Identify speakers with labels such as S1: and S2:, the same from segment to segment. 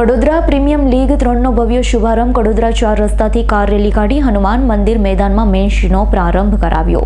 S1: Kadodara premium league ત્રણનો ભવ્ય શુભારંભ. કડોદરા ચાર રસ્તાથી કાર રેલી કાઢી હનુમાન મંદિર મેદાનમાં મેચનો પ્રારંભ કરાવ્યો.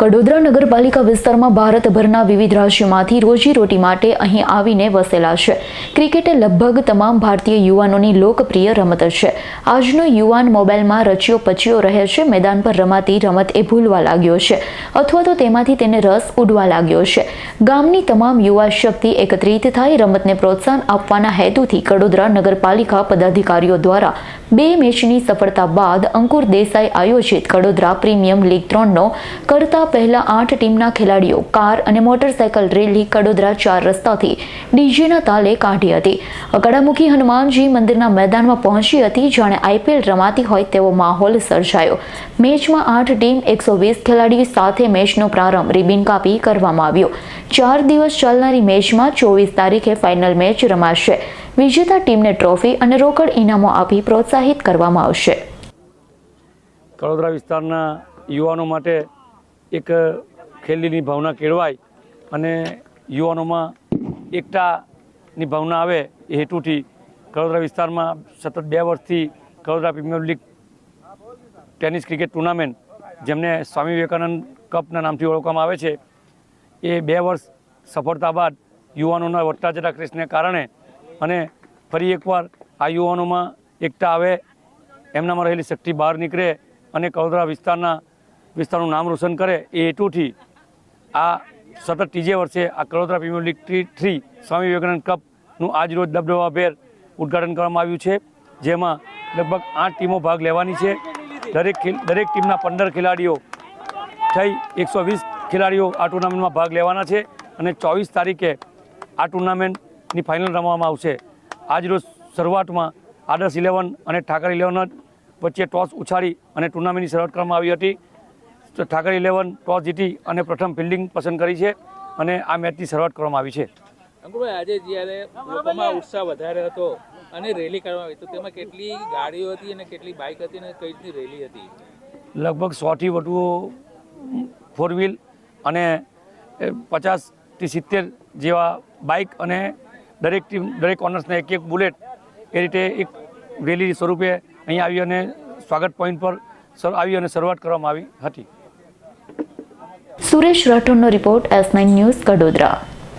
S1: કડોદરા નગરપાલિકા વિસ્તારમાં ભારતભરના વિવિધ રાજ્યોમાંથી રોજીરોટી માટે અહીં આવીને વસેલા છે. ક્રિકેટ લગભગ તમામ ભારતીય યુવાનોની લોકપ્રિય રમત છે. આજનો યુવાન મોબાઈલમાં રચ્યો પચ્યો રહે છે, મેદાન પર રમાતી રમત એ ભૂલવા લાગ્યો છે, અથવા તો તેમાંથી તેને રસ ઉડવા લાગ્યો છે. ગામની તમામ યુવા શક્તિ એકત્રિત થાય રમતને પ્રોત્સાહન આપવાના હેતુથી કડોદરા નગરપાલિકા પદાધિકારીઓ દ્વારા બે મેચની સફળતા બાદ અંકુર દેસાઈ આયોજિત કડોદરા પ્રીમિયમ લીગ ત્રણનો કરતા પહેલા આઠ ટીમના ખેલાડીઓ કાર અને મોટરસાયકલ રેલી કડોદરા ચાર રસ્તાથી ડીજેના તાલે કાઢી હતી. અકડામુખી હનુમાનજી મંદિરના મેદાનમાં પહોંચી હતી, જાણે આઈપીએલ રમાતી હોય તેવો માહોલ સર્જાયો. મેચમાં આઠ ટીમ એકસો વીસ ખેલાડીઓ સાથે મેચનો પ્રારંભ રિબિન કાપી કરવામાં આવ્યો. ચાર દિવસ ચાલનારી મેચમાં ચોવીસ તારીખે ફાઇનલ મેચ રમાશે. વિજેતા ટીમને ટ્રોફી અને રોકડ ઇનામો આપી પ્રોત્સાહિત કરવામાં આવશે.
S2: કડોદરા વિસ્તારના યુવાનો માટે એક ખેલીની ભાવના કેળવાય અને યુવાનોમાં એકતાની ભાવના આવે એ હેતુથી કડોદરા વિસ્તારમાં સતત બે વર્ષથી Kadodara premier league tennis cricket tournament, જેમને સ્વામી વિવેકાનંદ કપના નામથી ઓળખવામાં આવે છે, એ બે વર્ષ સફળતા બાદ યુવાનોના વધતા જતા ક્રેસને કારણે અને ફરી એકવાર આ યુવાનોમાં એકતા આવે, એમનામાં રહેલી શક્તિ બહાર નીકળે અને કડોદરા વિસ્તારના, વિસ્તારનું નામ રોશન કરે એ હેતુથી આ સતત ત્રીજે વર્ષે આ Kadodara premier league three three Swami Vivekananda કપનું આજ રોજ દબદબાભેર ઉદ્ઘાટન કરવામાં આવ્યું છે, જેમાં લગભગ આઠ ટીમો ભાગ લેવાની છે. દરેક દરેક ટીમના પંદર ખેલાડીઓ થઈ એકસો વીસ ખેલાડીઓ આ ટુર્નામેન્ટમાં ભાગ લેવાના છે અને ચોવીસ તારીખે આ ટુર્નામેન્ટની ફાઇનલ રમવામાં આવશે. આજરોજ શરૂઆતમાં આદર્શ ઇલેવન અને ઠાકર ઇલેવન વચ્ચે ટોસ ઉછાળી અને ટુર્નામેન્ટની શરૂઆત કરવામાં આવી હતી. તો ઠાકર ઇલેવન ટોસ જીતી અને પ્રથમ ફિલ્ડિંગ પસંદ કરી છે અને આ મેચની શરૂઆત કરવામાં આવી છે.
S3: અંકુરભાઈ આજે જ્યારે લોકોમાં ઉત્સાહ વધારે હતો અને રેલી કરવામાં આવી તો તેમાં કેટલી ગાડીઓ હતી અને કેટલી બાઇક હતી અને કઈ રીતની રેલી હતી?
S2: લગભગ સોથી વધુ ફોર વ્હીલ અને પચાસથી સિત્તેર જેવા બાઇક અને દરેક ટીમ દરેક ઓનર્સને એક એક બુલેટ એ રીતે એક રેલી સ્વરૂપે અહીં આવી અને સ્વાગત પોઈન્ટ પર આવી અને શરૂઆત કરવામાં આવી હતી.
S1: Suresh રાઠોડનો report S nine news Kadodara